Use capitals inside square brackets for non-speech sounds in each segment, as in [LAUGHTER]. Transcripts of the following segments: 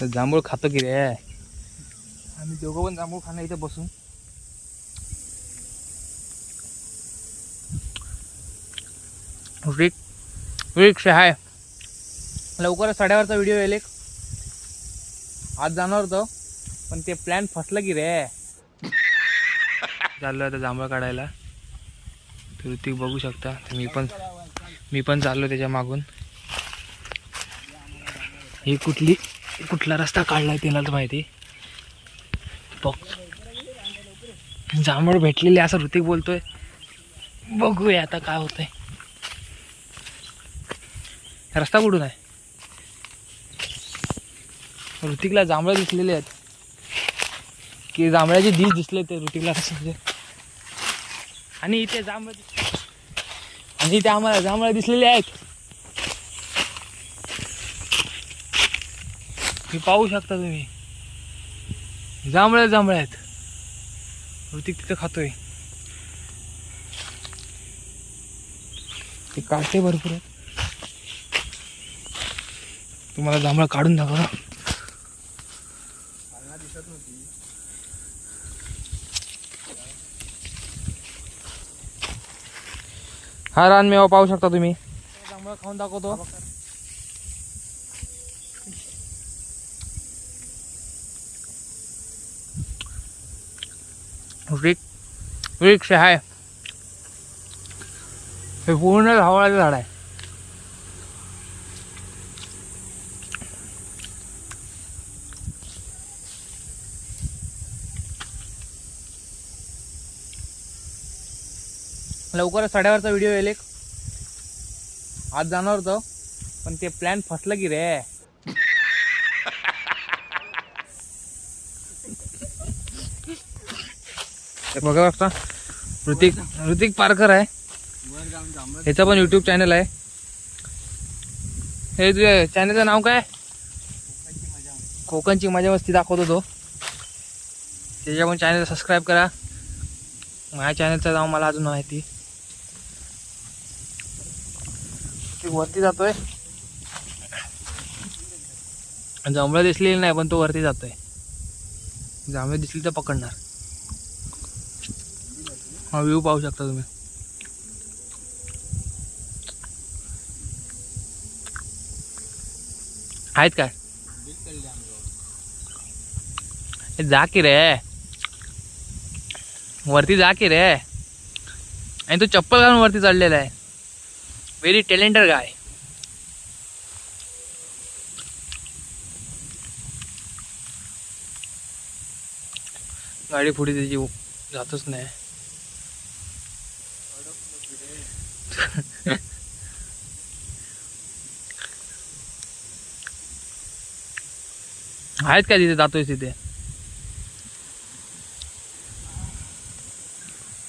तर जांभूळ खातो की रे. आम्ही दोघं पण जांभूळ खाणं इथे बसून. रिक रिक्ष आहे लवकरच साड्यावरचा व्हिडिओ येईल एक. आज जाणार होतो पण ते प्लॅन फसलं की रे. चाललो आता जांभळ काढायला. ऋतिक बघू शकता. मी पण मी पण चाललो त्याच्या मागून. ही कुठली कुठला रस्ता काढला त्यालाच माहिती. बघ. जांभळ भेटलेली असं ऋतिक बोलतोय. बघूया आता काय होतंय. रस्ता कुठून आहे? ऋतिकला जांभळं दिसलेले आहेत. की जांभळ्याचे दिस दिसले ते ऋतिकला म्हणजे आणि इथे जांभळ आणि इथे आम्हाला जांभळं दिसलेले आहेत. हे पाहू शकता तुम्ही. जांभळ्या जांभळे आहेत. ऋतिक तिथं खातोय. ते काटे भरपूर आहेत. तुम्हाला जांभळं काढून दाखवा हा रान मेवा पाहू शकता तुम्ही. जांभळं खाऊन दाखवतो. रिक रिक्ष आहे हे पूर्ण धावळाचं झाड आहे. लवकरच साड्यावरचा व्हिडिओ येईल एक. आज जाणार होतो पण ते प्लॅन फसलं की रे. बघा बघता ऋतिक ऋतिक पारकर आहे. ह्याचा पण यूट्यूब चॅनल आहे. हे तुझ्या चॅनलचं नाव काय? कोकणची मजा मस्ती दाखवतो तो. त्याच्या पण चॅनल सबस्क्राईब करा. माझ्या चॅनलचं नाव मला अजून माहिती. ती वरती जातोय. जांभळं दिसलेली नाही पण तो वरती जातोय. जांभळं दिसली तर पकडणार. हा व्ह्यू पाहू शकता तुम्ही. आहेत काय? जा की रे. वरती जा की रे. आणि तो चप्पल घालून वरती चढलेला आहे. व्हेरी टॅलेंटेड गाय गाडी पुढे त्याची जातच नाही. [LAUGHS] आहेत का तिथे जातोय तिथे?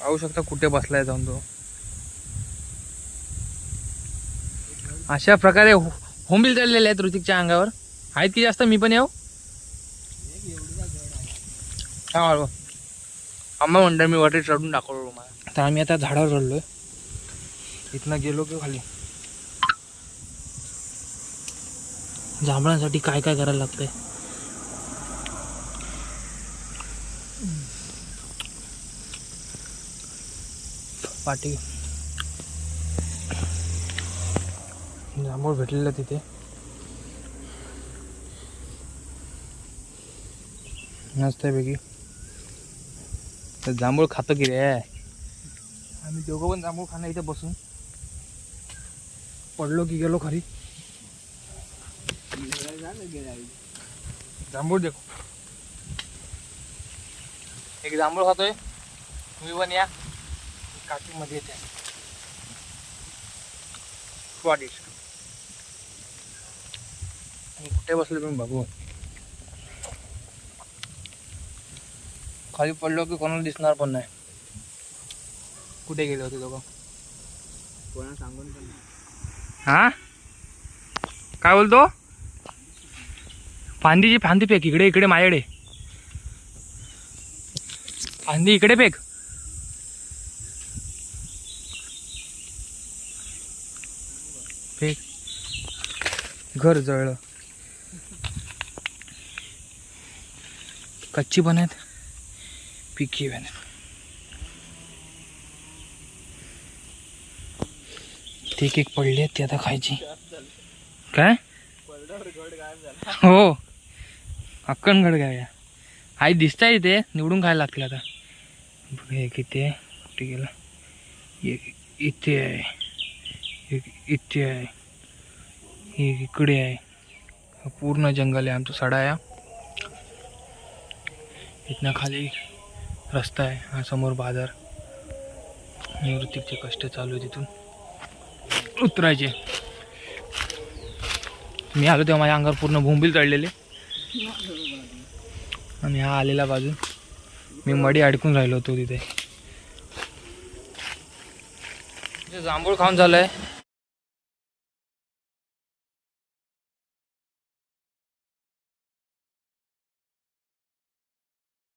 पाहू शकता कुठे बसलाय जाऊन तो. अशा प्रकारे होंबिल चाललेले आहेत ऋतिकच्या अंगावर. आहेत की जास्त? मी पण येऊ? हा बाळा. आम्हा म्हणतात मी वरती चढून दाखवलो मला तर आम्ही आता झाडावर चढलोय. इथनं गेलो की खाली. जांभळांसाठी काय काय करायला लागतंय? पाठी जांभूळ भेटलेलं तिथे. मस्त आहे पैकी तर जांभूळ खातो की रे? आम्ही दोघं पण जांभूळ खाणं इथे बसून. पडलो की गेलो खरी जांभूळ देखो. एक जांभूळ खातोय. तुम्ही पण या. काकीमध्ये येते. स्वादिष्ट कुठे बसले तुम्ही बघू. खाली पडलो की कोणाला दिसणार पण नाही. कुठे गेले होते दोघं? कोणा सांगून पण हा? काय बोलतो? फांदीची फांदी फेक इकडे इकडे माझ्याकडे. फांदी इकडे फेक. फेक. घर जळलं. कच्ची पण आहेत. पिकी पण आहेत ती एक पडली आहेत ती आता खायची. काय? हो. अक्कन गड काय आई दिसताय इथे निवडून खायला लागतील आता. बघ हे किती आहे. कुठे गेला? एक इथे आहे. एक इथे आहे. एक इकडे आहे. पूर्ण जंगल आहे आमचा सडा आहे. इथनं खाली रस्ता आहे हा समोर बाजार. निवृत्तीचे कष्ट चालू आहे तिथून. उतरायचे. मी आलो तेव्हा माझ्या अंगावर पूर्ण भोंबील चढलेले. आणि हा आलेला बाजू. मी मडी अडकून राहिलो होतो तिथे. जांभूळ खाऊन झालं आहे